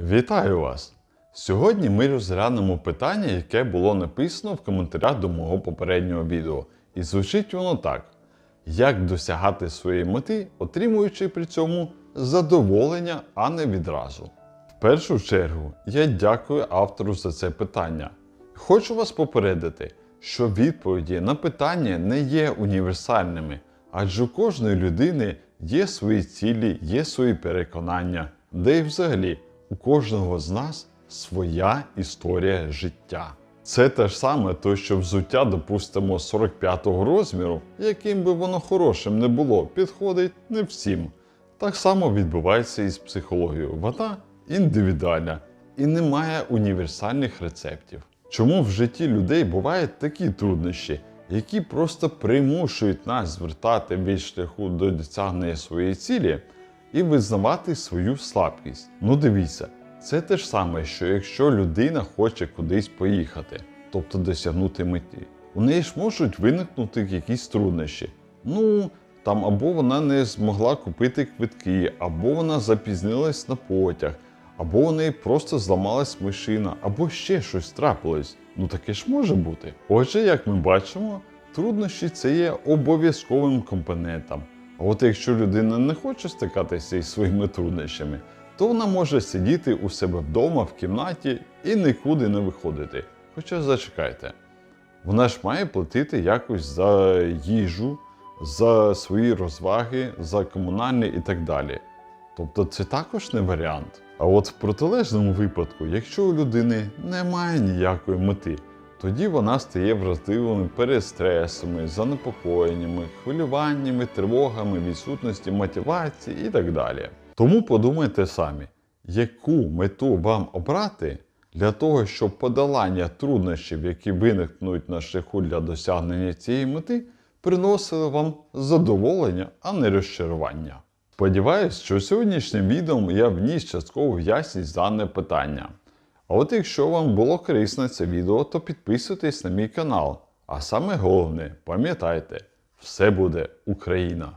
Вітаю вас! Сьогодні ми розглянемо питання, яке було написано в коментарях до мого попереднього відео. І звучить воно так: як досягати своєї мети, отримуючи при цьому задоволення, а не відразу. В першу чергу я дякую автору за це питання. Хочу вас попередити, що відповіді на питання не є універсальними, адже у кожної людини є свої цілі, є свої переконання, де й взагалі у кожного з нас своя історія життя. Це те ж саме, то що взуття, допустимо, 45-го розміру, яким би воно хорошим не було, підходить не всім. Так само відбувається і з психологією. Вона індивідуальна і не має універсальних рецептів. Чому в житті людей бувають такі труднощі, які просто примушують нас звертати від шляху до досягнення своєї цілі і визнавати свою слабкість? Ну дивіться, це те ж саме, що якщо людина хоче кудись поїхати, тобто досягнути мети, у неї ж можуть виникнути якісь труднощі. Ну, там або вона не змогла купити квитки, або вона запізнилась на потяг, або у неї просто зламалась машина, або ще щось трапилось. Ну таке ж може бути. Отже, як ми бачимо, труднощі це є обов'язковим компонентом. А от якщо людина не хоче стикатися із своїми труднощами, то вона може сидіти у себе вдома в кімнаті і нікуди не виходити. Хоча зачекайте, вона ж має платити якось за їжу, за свої розваги, за комунальні і так далі. Тобто це також не варіант. А от в протилежному випадку, якщо у людини немає ніякої мети, тоді вона стає вразливими перед стресами, занепокоєннями, хвилюваннями, тривогами, відсутності мотивації і так далі. Тому подумайте самі, яку мету вам обрати для того, щоб подолання труднощів, які виникнуть на шляху для досягнення цієї мети, приносили вам задоволення, а не розчарування. Сподіваюсь, що сьогоднішнім відео я вніс часткову ясність дане питання. А от якщо вам було корисне це відео, то підписуйтесь на мій канал. А саме головне, пам'ятайте, все буде Україна!